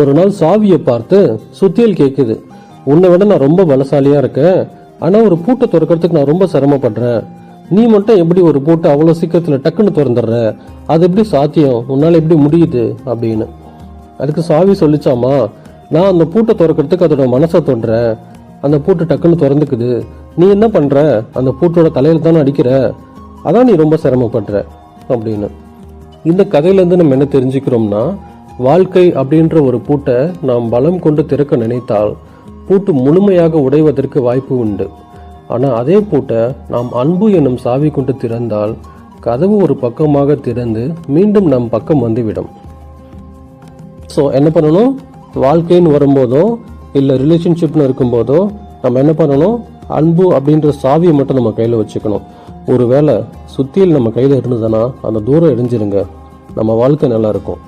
ஒரு நாள் சாவியை பார்த்து சுத்தியல் கேட்குது உன்னை விட நான் ரொம்ப பலசாலியா இருக்கேன். ஆனா ஒரு பூட்டை திறக்கிறதுக்கு நான் ரொம்ப சிரமப்படுறேன். நீ மட்டும் எப்படி ஒரு பூட்டை அவ்வளோ சீக்கிரத்தில் டக்குன்னு திறந்துடுற? அது எப்படி சாத்தியம்? உன்னால் எப்படி முடியுது? அப்படின்னு. அதுக்கு சாவி சொல்லிச்சாமா நான் அந்த பூட்டை திறக்கிறதுக்கு அதோட மனசை தொடுறேன். அந்த பூட்டு டக்குன்னு திறந்துக்குது. நீ என்ன பண்ணுற அந்த பூட்டோட தலையில் தானே அடிக்கிற? அதான் நீ ரொம்ப சிரமப்படுற. அப்படின்னு. இந்த கதையிலேருந்து நம்ம என்ன தெரிஞ்சுக்கிறோம்னா வாழ்க்கை அப்படின்ற ஒரு பூட்டை நாம் பலம் கொண்டு திறக்க நினைத்தால் பூட்டு முழுமையாக உடைவதற்கு வாய்ப்பு உண்டு. ஆனால் அதே பூட்டை நாம் அன்பு என்னும் சாவி கொண்டு திறந்தால் கதவு ஒரு பக்கமாக திறந்து மீண்டும் நம் பக்கம் வந்துவிடும். ஸோ என்ன பண்ணணும்? வாழ்க்கைன்னு வரும்போதோ இல்லை ரிலேஷன்ஷிப்னு இருக்கும்போதோ நம்ம என்ன பண்ணணும்? அன்பு அப்படின்ற சாவியை மட்டும் நம்ம கையில் வச்சுக்கணும். ஒரு வேளை சுத்தியில் நம்ம கையில் இருந்ததுன்னா அந்த தூரம் எரிஞ்சிருங்க. நம்ம வாழ்க்கை நல்லா இருக்கும்.